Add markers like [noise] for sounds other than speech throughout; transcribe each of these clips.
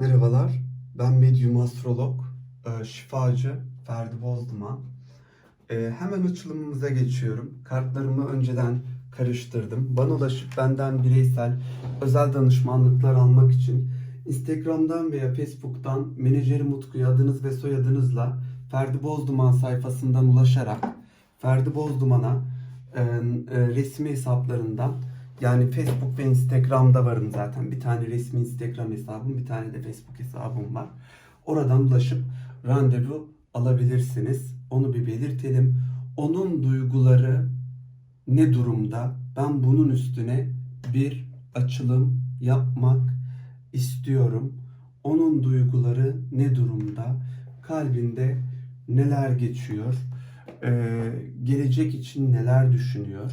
Merhabalar, ben medyum astrolog, e, şifacı Ferdi Bozduman. E, Hemen açılımımıza geçiyorum. Kartlarımı önceden karıştırdım. Bana ulaşıp benden bireysel özel danışmanlıklar almak için Instagram'dan veya Facebook'tan menajerim Utku'ya adınız ve soyadınızla Ferdi Bozduman sayfasından ulaşarak Ferdi Bozduman'a e, resmi hesaplarından yani Facebook ve Instagram'da varım zaten. Bir tane resmi Instagram hesabım, bir tane de Facebook hesabım var. Oradan ulaşıp randevu alabilirsiniz. Onu bir belirtelim. Onun duyguları ne durumda? Ben bunun üstüne bir açılım yapmak istiyorum. Onun duyguları ne durumda? Kalbinde neler geçiyor? Ee, gelecek için neler düşünüyor?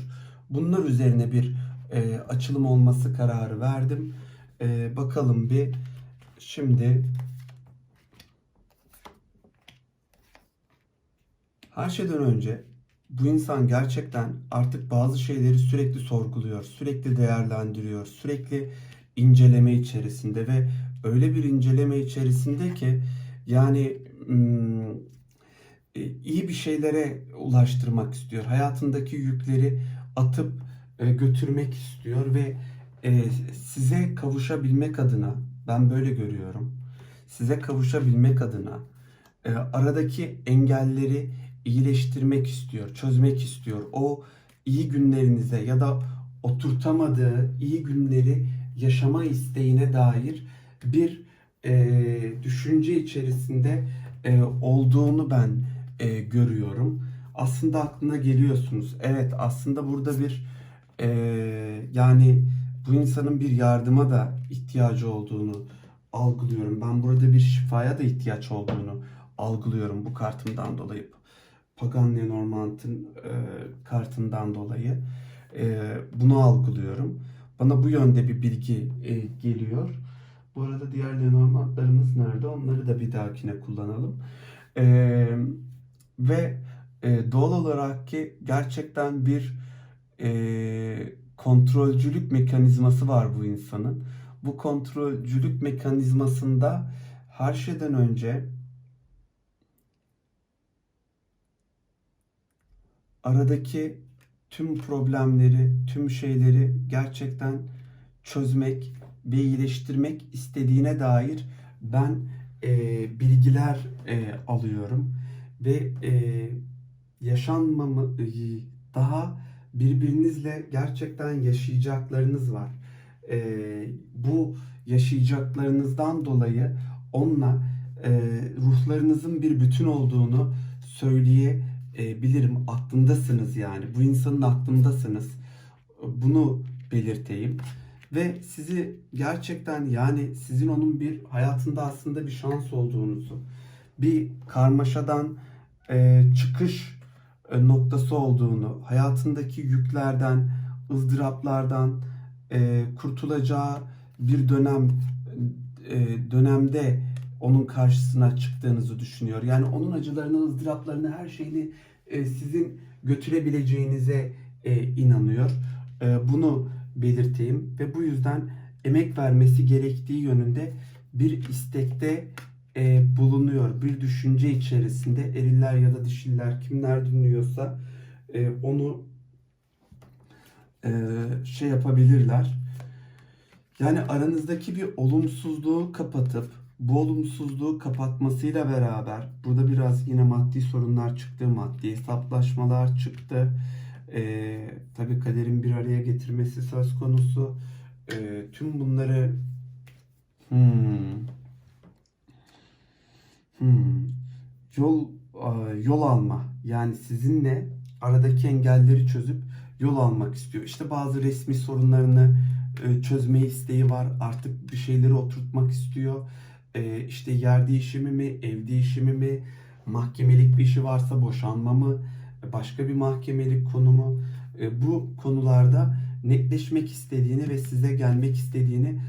Bunlar üzerine bir e, açılım olması kararı verdim. E, bakalım bir şimdi her şeyden önce bu insan gerçekten artık bazı şeyleri sürekli sorguluyor, sürekli değerlendiriyor, sürekli inceleme içerisinde ve öyle bir inceleme içerisinde ki yani hmm, e, iyi bir şeylere ulaştırmak istiyor. Hayatındaki yükleri atıp e, götürmek istiyor ve e, size kavuşabilmek adına ben böyle görüyorum. Size kavuşabilmek adına e, aradaki engelleri iyileştirmek istiyor, çözmek istiyor. O iyi günlerinize ya da oturtamadığı iyi günleri yaşama isteğine dair bir düşünce içerisinde olduğunu ben görüyorum. Aslında aklına geliyorsunuz. Evet aslında burada bir e, yani bu insanın bir yardıma da ihtiyacı olduğunu algılıyorum. Ben burada bir şifaya da ihtiyaç olduğunu algılıyorum bu kartımdan dolayı. Pagan Lenormand'ın e, kartından dolayı e, bunu algılıyorum. Bana bu yönde bir bilgi e, geliyor. Bu arada diğer Lenormand'larımız nerede? Onları da bir dahakine kullanalım. E, ve e, doğal olarak ki gerçekten bir e, kontrolcülük mekanizması var bu insanın. Bu kontrolcülük mekanizmasında her şeyden önce aradaki tüm problemleri, tüm şeyleri gerçekten çözmek ve iyileştirmek istediğine dair ben e, bilgiler e, alıyorum ve e, yaşanmamı daha birbirinizle gerçekten yaşayacaklarınız var. E, bu yaşayacaklarınızdan dolayı onunla e, ruhlarınızın bir bütün olduğunu söyleyebilirim. Aklındasınız yani. Bu insanın aklındasınız. Bunu belirteyim. Ve sizi gerçekten yani sizin onun bir hayatında aslında bir şans olduğunuzu, bir karmaşadan e, çıkış noktası olduğunu, hayatındaki yüklerden, ızdıraplardan e, kurtulacağı bir dönem e, dönemde onun karşısına çıktığınızı düşünüyor. Yani onun acılarını, ızdıraplarını, her şeyini e, sizin götürebileceğinize e, inanıyor. E, bunu belirteyim ve bu yüzden emek vermesi gerektiği yönünde bir istekte e, bulunuyor. Bir düşünce içerisinde eriller ya da dişiller kimler dinliyorsa e, onu e, şey yapabilirler. Yani aranızdaki bir olumsuzluğu kapatıp bu olumsuzluğu kapatmasıyla beraber burada biraz yine maddi sorunlar çıktı, maddi hesaplaşmalar çıktı. E, tabii kaderin bir araya getirmesi söz konusu. E, tüm bunları hmm, Hmm. Yol e, yol alma yani sizinle aradaki engelleri çözüp yol almak istiyor. İşte bazı resmi sorunlarını e, çözme isteği var. Artık bir şeyleri oturtmak istiyor. E, İşte yer değişimi mi, ev değişimi mi, mahkemelik bir işi varsa boşanma mı, başka bir mahkemelik konumu. Bu konularda netleşmek istediğini ve size gelmek istediğini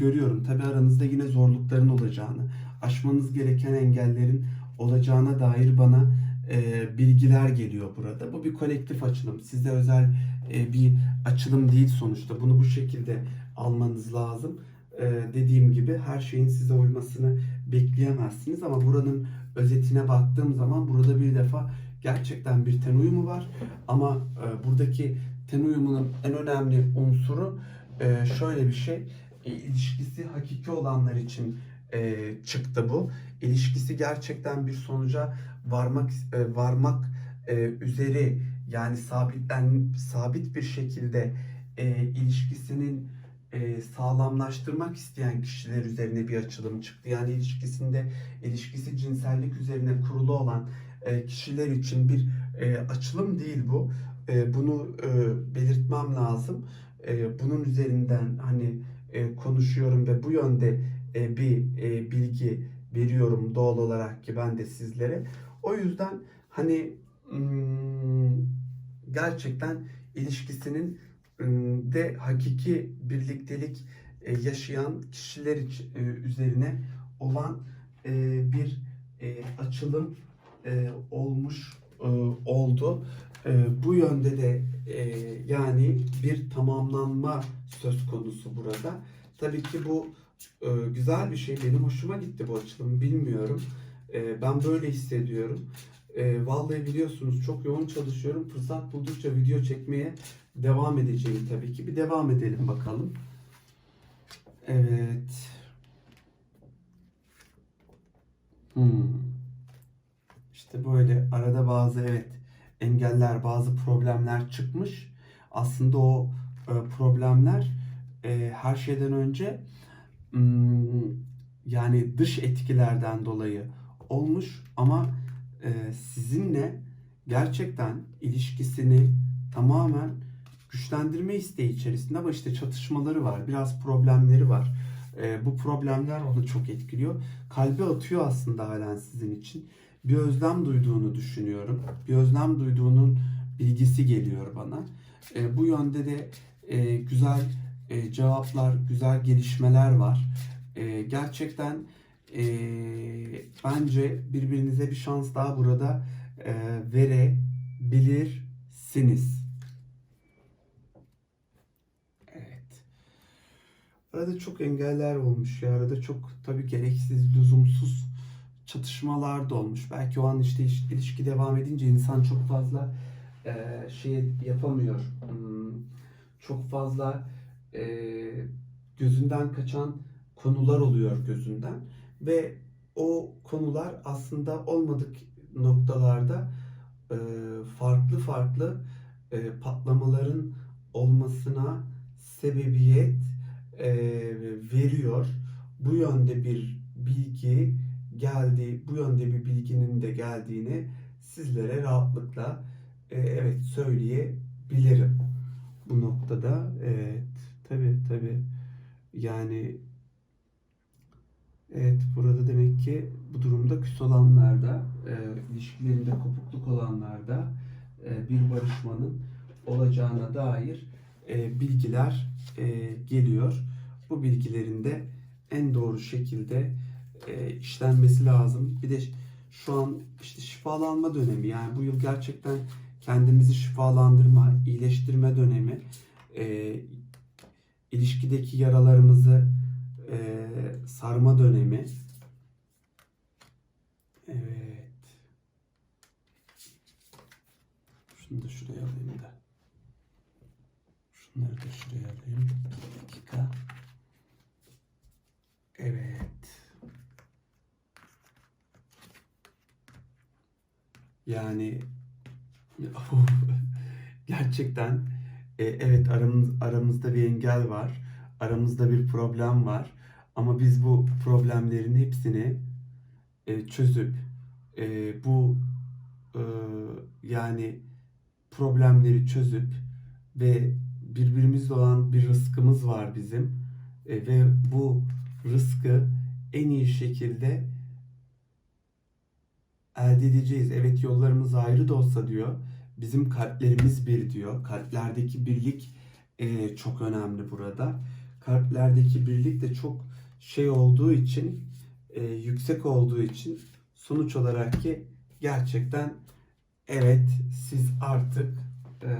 görüyorum. Tabi aranızda yine zorlukların olacağını, aşmanız gereken engellerin olacağına dair bana e, bilgiler geliyor burada. Bu bir kolektif açılım. Size özel e, bir açılım değil sonuçta. Bunu bu şekilde almanız lazım. e, dediğim gibi her şeyin size uymasını bekleyemezsiniz ama buranın özetine baktığım zaman burada bir defa gerçekten bir ten uyumu var ama e, buradaki ten uyumunun en önemli unsuru e, şöyle bir şey e, ilişkisi hakiki olanlar için e, çıktı bu. İlişkisi gerçekten bir sonuca varmak e, varmak e, üzeri yani sabitlen sabit bir şekilde e, ilişkisinin e, sağlamlaştırmak isteyen kişiler üzerine bir açılım çıktı. Yani ilişkisinde ilişkisi cinsellik üzerine kurulu olan e, kişiler için bir e, açılım değil bu. E, bunu e, belirtmem lazım. E, bunun üzerinden hani e, konuşuyorum ve bu yönde e, bir e, bilgi veriyorum doğal olarak ki ben de sizlere. O yüzden hani hmm, gerçekten ilişkisinin hmm, de hakiki birliktelik e, yaşayan kişiler üzerine olan bir açılım olmuş oldu. Bu yönde de yani bir tamamlanma söz konusu burada. Tabii ki bu güzel bir şey. Benim hoşuma gitti bu açılım. Bilmiyorum. E, ben böyle hissediyorum. E, vallahi biliyorsunuz çok yoğun çalışıyorum. Fırsat buldukça video çekmeye devam edeceğim tabii ki. Bir devam edelim bakalım. Evet. Hmm. İşte böyle arada bazı evet engeller, bazı problemler çıkmış. Aslında o e, problemler e, her şeyden önce yani dış etkilerden dolayı olmuş ama e, sizinle gerçekten ilişkisini tamamen güçlendirme isteği içerisinde ama işte çatışmaları var, biraz problemleri var. E, bu problemler onu çok etkiliyor. Kalbi atıyor aslında halen sizin için. Bir özlem duyduğunu düşünüyorum. Bir özlem duyduğunun bilgisi geliyor bana. E, bu yönde de e, güzel e, cevaplar, güzel gelişmeler var. E, gerçekten e, bence birbirinize bir şans daha burada e, verebilirsiniz. Evet. Arada çok engeller olmuş ya. Arada çok tabii gereksiz, lüzumsuz çatışmalar da olmuş. Belki o an işte iş- ilişki devam edince insan çok fazla e, şey yapamıyor. Hmm, çok fazla e, gözünden kaçan konular oluyor gözünden ve o konular aslında olmadık noktalarda e, farklı farklı e, patlamaların olmasına sebebiyet e, veriyor. Bu yönde bir bilgi geldi, bu yönde bir bilginin de geldiğini sizlere rahatlıkla e, evet söyleyebilirim. Bu noktada evet tabi tabi yani evet burada demek ki bu durumda küs olanlarda e, ilişkilerinde kopukluk olanlarda e, bir barışmanın olacağına dair e, bilgiler e, geliyor. Bu bilgilerin de en doğru şekilde e, işlenmesi lazım. Bir de şu an işte şifalanma dönemi yani bu yıl gerçekten kendimizi şifalandırma, iyileştirme dönemi. E, ilişkideki yaralarımızı e, sarma dönemi. Evet. Şunu da şuraya alayım da. Şunları da şuraya alayım. Bir dakika. Evet. Yani [laughs] gerçekten e, evet aramız, aramızda bir engel var. Aramızda bir problem var. Ama biz bu problemlerin hepsini e, çözüp e, bu e, yani problemleri çözüp ve birbirimizle olan bir rızkımız var bizim E, ve bu rızkı en iyi şekilde elde edeceğiz. Evet yollarımız ayrı da olsa diyor. Bizim kalplerimiz bir diyor. Kalplerdeki birlik e, çok önemli burada. Kalplerdeki birlik de çok şey olduğu için, e, yüksek olduğu için sonuç olarak ki gerçekten evet siz artık e,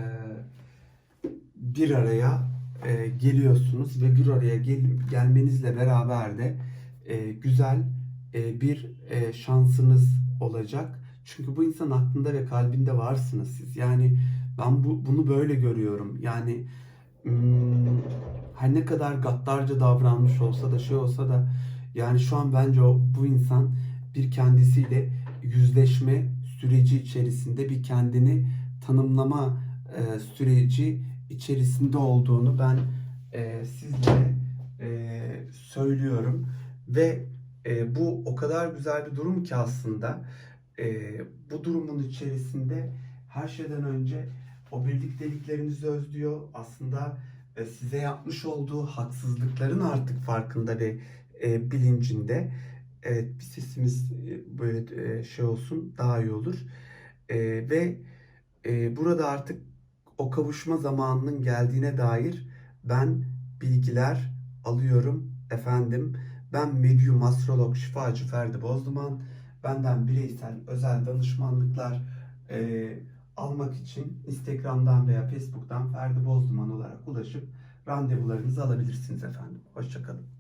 bir araya e, geliyorsunuz ve bir oraya gel, gelmenizle beraber de e, güzel e, bir e, şansınız olacak. Çünkü bu insan aklında ve kalbinde varsınız siz. Yani ben bu, bunu böyle görüyorum. Yani hmm, her ne kadar gaddarca davranmış olsa da şey olsa da yani şu an bence o bu insan bir kendisiyle yüzleşme süreci içerisinde bir kendini tanımlama e, süreci içerisinde olduğunu ben e, sizlere e, söylüyorum ve e, bu o kadar güzel bir durum ki aslında e, bu durumun içerisinde her şeyden önce o birlikteliklerinizi özlüyor. Aslında e, size yapmış olduğu haksızlıkların artık farkında ve e, bilincinde. Evet bir sesimiz e, böyle e, şey olsun daha iyi olur. E, ve e, burada artık o kavuşma zamanının geldiğine dair ben bilgiler alıyorum efendim. Ben medyum astrolog şifacı Ferdi Bozduman. Benden bireysel özel danışmanlıklar e, almak için Instagram'dan veya Facebook'tan Ferdi Bozduman olarak ulaşıp randevularınızı alabilirsiniz efendim. Hoşçakalın.